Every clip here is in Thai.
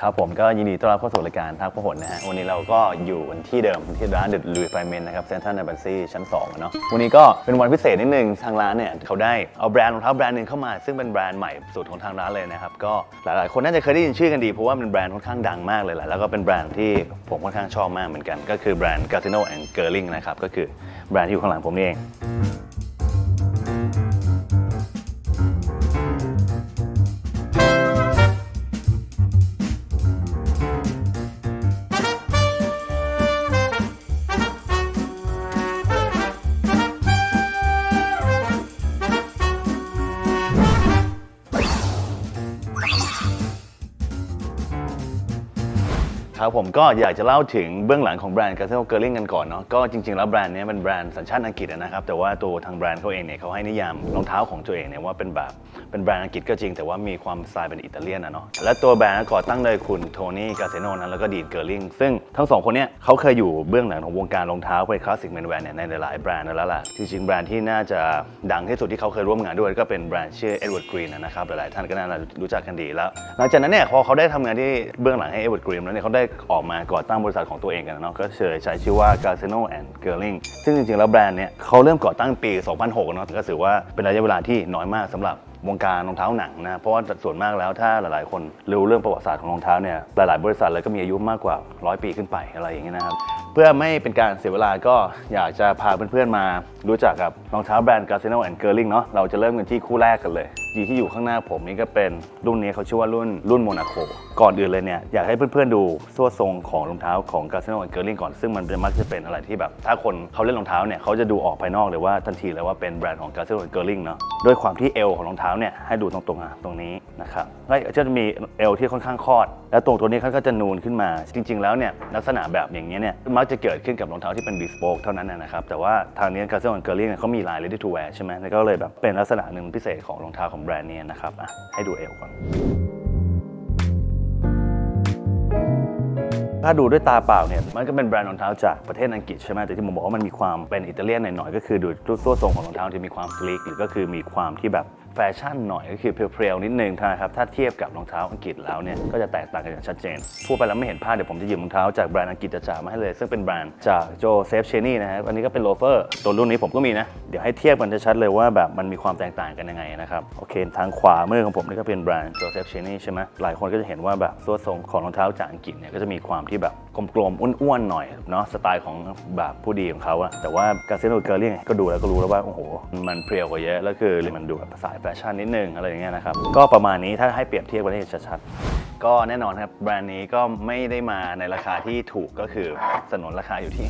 ครับผมก็ยินดีต้อนรับเข้าสู่รายการทักพหลนะฮะวันนี้เราก็อยู่กันที่เดิมที่ร้านเดอะลุยไฟเมนนะครับเซ็นทรัลในบันซี่ชั้น2อะเนาะวันนี้ก็เป็นวันพิเศษนิดนึงทางร้านเนี่ยเขาได้เอาแบรนด์รองเท้าแบรนด์หนึ่งเข้ามา ซึ่งเป็นแบรนด์ใหม่สุดของทางร้านเลยนะครับก็หลายๆ คนน่าจะเคยได้ยินชื่อกันดีเพราะว่าเป็นแบรนด์ค่อนข้างดังมากเลยแหละแล้วก็เป็นแบรนด์ที่ผมค่อนข้างชอบมากเหมือนกัน ก็คือแบรนด์ Casino and Girling นะครับก็คือแบรนด์ที่อยู่ข้างหลังผมนี่เอง ครับผมก็อยากจะเล่าถึงเบื้องหลังของแบรนด์ Casino Girling กันก่อนเนาะก็จริงๆแล้วแบรนด์นี้เป็นแบรนด์สัญชาติอังกฤษนะครับแต่ว่าตัวทางแบรนด์เขาเองเนี่ยเขาให้นิยามรองเท้าของตัวเองเนี่ยว่าเป็นแบบเป็นแบรนด์อังกฤษก็จริงแต่ว่ามีความสไตล์เป็นอิตาเลียนอะเนาะและตัวแบรนด์ก่อตั้งโดยคุณโทนี่กาเซโนนั้นแล้วก็ดีนเกอร์ลิงซึ่งทั้งสองคนเนี้ยเขาเคยอยู่เบื้องหลังของวงการรองเท้าเป็นคลาสสิกแมนแวร์เนี่ยในหลายๆแบรนด์แล้วล่ะจริงๆแบรนด์ที่น่าจะดังที่สุดที่เขาเคยร่วมงานด้วยก็เป็นแบรนด์ชื่อ Edward Green นะครับหลายๆท่านก็น่าจะรู้จักกันดีแล้วหลังจากนั้นเนี่ยพอเขาได้ทำงานที่เบื้องหลังให้ Edward Green แล้วเนี่ยเขาได้ออกมาก่อตั้งบริษัทของตัวเองกันเนาะก็เลยใช้ชื่อว่า Casino and Girling ซึ่งจริงๆ แล้วแบรนด์เนี่ยเขาเริ่มก่อตั้งปี 2006 เนาะก็ถือว่าเป็นระยะเวลาที่น้อยมากสำหรับวงการรองเท้าหนังนะเพราะว่าส่วนมากแล้วถ้าหลายๆ คนรู้เรื่องประวัติศาสตร์ของรองเท้าเนี่ยหลายๆ บริษัทเลยก็มีอายุมากกว่า 100 ปีขึ้นไปอะไรอย่างเงี้ยนะครับเพื่อไม่เป็นการเสียเวลาก็อยากจะพาเพื่อนๆมารู้จักกับรองเท้าแบรนด์ Casino and Girling เนาะเราจะเริ่มกันที่คู่แรกกันเลย ที่อยู่ข้างหน้าผมนี่ก็เป็นรุ่นนี้เขาชื่อว่ารุ่นรุ่นโมนาโคก่อนอื่นเลยเนี่ยอยากให้เพื่อนๆดูส่วนทรงของรองเท้าของ Casino and Girling ก่อนซึ่งมันจะมักจะเป็นอะไรที่แบบ ถ้าคนเขาเล่นรองเท้าเนี่ยเขาจะดูออกภายนอกเลยว่าทันทีเลยว่าเป็นแบรนด์ของ Casino and Girling เนาะด้วยความที่เอวของรองเท้าเนี่ยให้ดูตรงๆอะตรงนี้นะครับแล้วก็จะมีเอวที่ค่อนข้างคอด แล้วตรงตัวนี้เขาก็จะนูนขึ้นมา จริง ๆ แล้วเนี่ยลักษณะแบบอย่างนี้ยเนี่ยมักจะเกิดขึ้นกับรองเท้าที่เป็นบีสโปกเท่านั้นนะครับแต่ว่าทางนี้ Castle and Girling เนี่ยเขามีลาย ready to wear ใช่ไหมแล้วก็เลยแบบเป็นลักษณะหนึ่งพิเศษของรองเท้าของแบรนด์นี้นะครับให้ดูเอวก่อน ถ้าดูด้วยตาเปล่าเนี่ยมันก็เป็นแบรนด์รองเท้าจากประเทศอังกฤษใช่ไหมแต่ที่ผมบอกว่ามันมีความเป็นอิตาเลียนหน่อยๆก็คือดูตัวทรงของรองเท้าที่มีความสลีกหรือก็คือมีความที่แบบ แฟชั่นหน่อยก็คือเพรียวๆนิดนึงนะครับถ้าเทียบกับรองเท้าอังกฤษแล้วเนี่ยก็จะแตกต่างกันอย่างชัดเจนพูดไปแล้วไม่เห็นภาพเดี๋ยวผมจะหยิบรองเท้าจากแบรนด์อังกฤษจ๋ามาให้เลย ซึ่งเป็นแบรนด์จากโจเซฟเชนี่นะครับอันนี้ก็เป็นโลเฟอร์ตัวรุ่นนี้ผมก็มีนะเดี๋ยวให้เทียบกันชัดเลยว่าแบบมันมีความแตกต่างกันยังไงนะครับโอเคทางขวามือของผมนี่ก็เป็นแบรนด์โจเซฟเชนี่ใช่ไหมหลายคนก็จะเห็นว่าแบบตัวนทรงของรองเท้าจากอังกฤษเนี่ยก็จะมีความที่แบบ กลมๆ อ้วนๆ หน่อยเนาะสไตล์ของแบบผู้ดีของเขาอะแต่ว่าการเซโนเกอร์ลี่ก็ดูแล้วก็รู้แล้วว่า โอ้โห มันเพรียวกว่าเยอะ แล้วคือมันดูแบบสายแฟชั่นนิดนึงอะไรอย่างเงี้ยนะครับ ก็ประมาณนี้ถ้าให้เปรียบเทียบกันให้ชัดๆ ก็แน่นอนครับ แบรนด์นี้ก็ไม่ได้มาในราคาที่ถูกก็คือสนนราคาอยู่ที่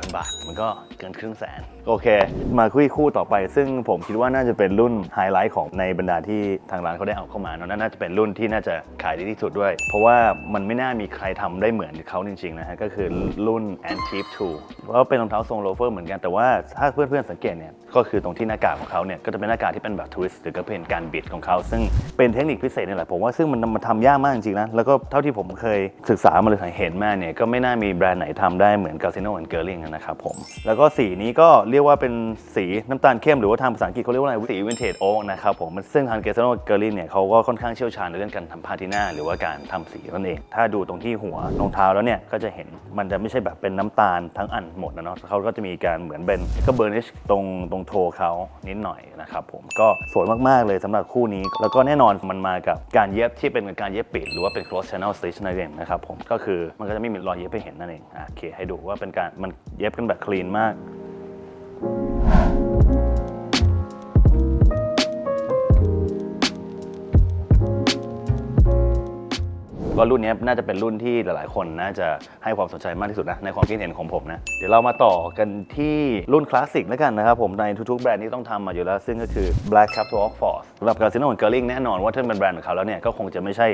54,000 บาท มันก็เกินครึ่งแสน โอเค มาคุยคู่ต่อไป ซึ่งผมคิดว่าน่าจะเป็นรุ่นไฮไลท์ของในบรรดาที่ทางร้านเขาได้เอาเข้ามาเนอะน่าจะเป็นรุ่นที่น่าจะขายดีที่สุดด้วย เพราะว่ามันไม่น่ามีใครทำได้เหมือนเขาจริงๆนะฮะก็คือรุ่น Antip 2เพราะเป็นรองเท้าทรงโลเฟอร์เหมือนกันแต่ว่าถ้าเพื่อนๆสังเกตเนี่ยก็คือตรงที่หน้ากากของเขาเนี่ยก็จะเป็นหน้ากากที่เป็นแบบทวิสต์หรือก็เป็นการบิดของเขาซึ่งเป็นเทคนิคพิเศษนี่แหละผมว่าซึ่งมันมันทำยากมากจริงๆนะแล้วก็เท่าที่ผมเคยศึกษามาเลยเห็นมาเนี่ยก็ไม่น่ามีแบรนด์ไหนทำได้เหมือน Casino and Girling นะครับผม แล้วก็สีนี้ก็เรียกว่าเป็นสีน้ำตาลเข้มหรือว่าทางภาษาอังกฤษเขาเรียกว่าอะไรสีวินเทจโอ๊กนะครับผมซึ่งทาง Casino and Girling เนี่ยเขาก็ค่อนข้างเชี่ยวชาญในเรื่องการทำพาตินาหรือว่าการทำสีนั่นเอง ถ้าดูตรงที่หัวรองเท้าแล้วเนี่ยก็จะเห็นมันจะไม่ใช่แบบเป็นน้ำตาลทั้งอันหมดนะเนาะเขาก็จะมีการเหมือนเป็นก็เบอร์นิชตรงตรงโทเขานิดหน่อยนะครับผมก็สวยมากๆเลยสำหรับคู่นี้ แล้วก็แน่นอนมันมากับการเย็บที่เป็นการเย็บปิดรือว่าเป็น cross channel stitch นั่นเองนะครับผมก็คือมันก็จะไม่มีรอยเย็บให้เห็นนั่นเองโอเคให้ดูว่าเป็นการมันเย็บกันแบบคลีนมาก ก็รุ่นนี้น่าจะเป็นรุ่นที่หลายๆ คนน่าจะให้ความสนใจมากที่สุดนะในความคิดเห็นของผมนะเดี๋ยวเรามาต่อกันที่รุ่นคลาสสิกแล้วกันนะครับผมในทุกๆแบรนด์ที่ต้องทำมาอยู่แล้ว ซึ่งก็คือ Black Cap to Oxford สำหรับ Casino and Girling แน่นอนว่าถ้าเป็นแบรนด์ของเขาแล้วเนี่ยก็คงจะไม่ใช่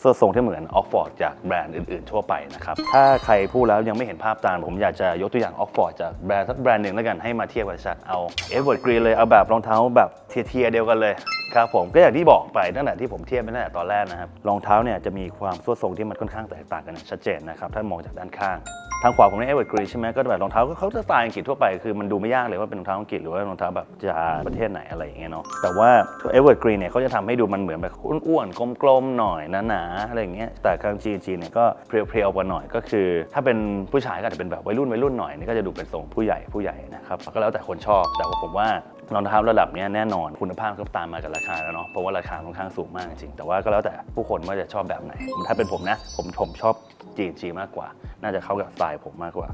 เสื้อทรงที่เหมือน Oxford จากแบรนด์อื่นๆ ทั่วไปนะครับถ้าใครพูดแล้วยังไม่เห็นภาพตามผมอยากจะยกตัวอย่าง Oxford จากแบรนด์สักแบรนด์หนึ่งแล้วกันให้มาเทียบกันชัดเอา Edward Green เลยเอาแบบรองเท้าแบบเทียร์เดียวกันเลยครับผมก็อย่างที่บอกไปตั้งแต่ที่ผมเทียบไปตั้งแต่ตอนแรกนะครับรองเท้าเนี่ยจะมีความสวนทรงที่มันค่อนข้างแตกต่างกันอย่างชัดเจนนะครับถ้ามองจากด้านข้าง ทางขวาผมเนี่ยเอเวอร์กรีใช่ไหมก็แบบรองเท้าก็เขาจะสไตล์อังกฤษทั่วไปคือมันดูไม่ยากเลยว่าเป็นรองเท้าอังกฤษหรือว่ารองเท้าแบบจะประเทศไหนอะไรอย่างเงี้ยเนาะแต่ว่าเอเวอร์กรีเนี่ยเขาจะทำให้ดูมันเหมือนแบบอ้วนๆกลมๆหน่อยหนาๆอะไรอย่างเงี้ยแต่กางจีจีเนี่ยก็เพรียวๆกว่าหน่อยก็คือ ถ้าเป็นผู้ชายก็อาจจะเป็นแบบวัยรุ่นวัยรุ่นหน่อยนี่ก็จะดูเป็นทรงผู้ใหญ่ผู้ใหญ่นะครับก็แล้วแต่คนชอบแต่ว่าผมว่า รองเท้าระดับนี้แน่นอนคุณภาพก็ตามมากับราคาแล้วเนาะเพราะว่าราคาค่อนข้างสูงมากจริงๆแต่ว่าก็แล้วแต่ผู้คนว่าจะชอบแบบไหน ถ้าเป็นผมนะ ผมผมชอบจีจีมากกว่า น่าจะเข้ากับสไตล์ผมมากกว่า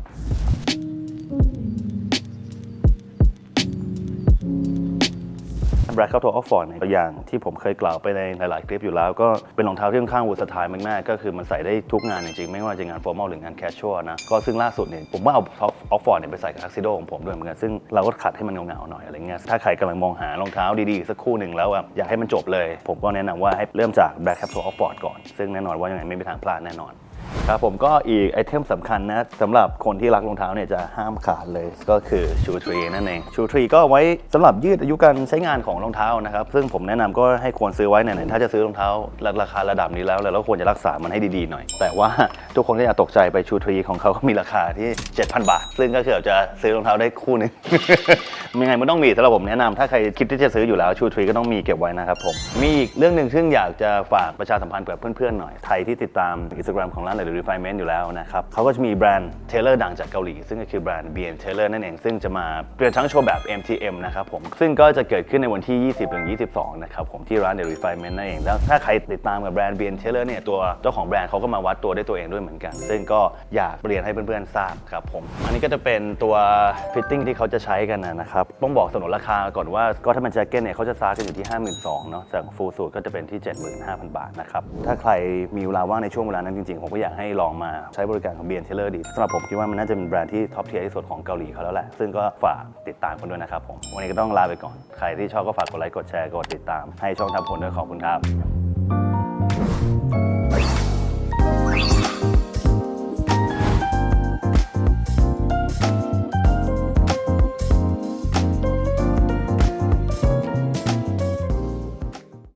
แบล็กเข้าตัวออฟฟอร์ดเนี่ยตัวอย่างที่ผมเคยกล่าวไปในหลายๆคลิปอยู่แล้ว ก็เป็นรองเท้าที่ค่อนข้างวูสไตล์มากๆก็คือมันใส่ได้ทุกงานจริงๆ ไม่ว่าจะงานฟอร์มอลหรืองานแคชชวลนะ ก็ซึ่งล่าสุดเนี่ยผมว่าเอาออฟฟอร์ดเนี่ยไปใส่กับทักซิโดของผมด้วยเหมือนกัน ซึ่งเราก็ขัดให้มันเงาๆหน่อยอะไรเงี้ยถ้าใครกำลังมองหารองเท้าดีๆ สักคู่หนึ่งแล้วอยากให้มันจบเลย ผมก็แนะนำว่าให้เริ่มจากแบล็กแคปตัวออฟฟอร์ดก่อนซึ่งแน่นอนว่ายังไงไม่มีทางพลาดแน่นอน ครับผมก็อีกไอเทมสำคัญนะสำหรับคนที่รักรองเท้าเนี่ยจะห้ามขาดเลยก็คือชูทรีนั่นเองชูทรีก็ไว้สำหรับยืดอายุการใช้งานของรองเท้านะครับ ซึ่งผมแนะนำก็ให้ควรซื้อไว้ไหนๆถ้าจะซื้อรองเท้าราคาระดับนี้แล้วแล้วควรจะรักษามันให้ดีๆหน่อย แต่ว่าทุกคนก็อย่าตกใจไปชูทรีของเขาก็มีราคาที่ 7,000 บาท ซึ่งก็เกือบจะซื้อรองเท้าได้คู่หนึงยังไงมันต้องมีสำหรับผมแนะนำถ้าใครคิดที่จะซื้ออยู่แล้วชูทรีก็ต้องมีเก็บไว้นะครับผมมีอีกเรื่องหนึ่งซึ่งอยากจะฝากประชาสัมพันธ์กับเพื่อนๆหน่อยใครที่ติดตามอินสตาแกรมของร้านหรือ Refinement อยู่แล้วนะครับเขาก็จะมีแบรนด์เทเลอร์ดังจากเกาหลี ซึ่งก็คือแบรนด์ BN Taylor นั่นเอง ซึ่งจะมาเปลี่ยนทั้งโชว์แบบ MTM นะครับผม ซึ่งก็จะเกิดขึ้นในวันที่ 20ถึง22 นะครับผมที่ร้าน The Refinement นั่นเอง แล้วถ้าใครติดตามกับแบรนด์ BN Taylor เนี่ยตัวเจ้าของแบรนด์เขาก็มาวัดตัวได้ตัวเองด้วยเหมือนกัน ซึ่งก็อยากเรียนให้เพื่อนๆทราบครับผม อันนี้ก็จะเป็นตัวฟิตติ้งที่เขาจะใช้กันนะครับ ต้องบอกสนนราคาก่อนว่าก็ถ้าเป็นแจ็คเก็ตเนี่ยเขาจะซากันอยู่ที่ 52,000เนาะจากฟูลสูตรก็จะเป็นที่ 75,000 บาทนะครับ ถ้าใครมีเวลาว่างในช่วงเวลานั้นจริงๆผมก็อยากากให้ลองมาใช้บริการของ BN Taylor ดีสำหรับผมคิดว่ามันน่าจะเป็นแบรนด์ที่ท็อปเทียร์ที่สุดของเกาหลีเขาแล้วแหละ ซึ่งก็ฝากติดตามกันด้วยนะครับผม วันนี้ก็ต้องลาไปก่อน ใครที่ชอบก็ฝากกดไลค์ กดแชร์ กดติดตาม ให้ช่องทำผลด้วยขอบคุณครับ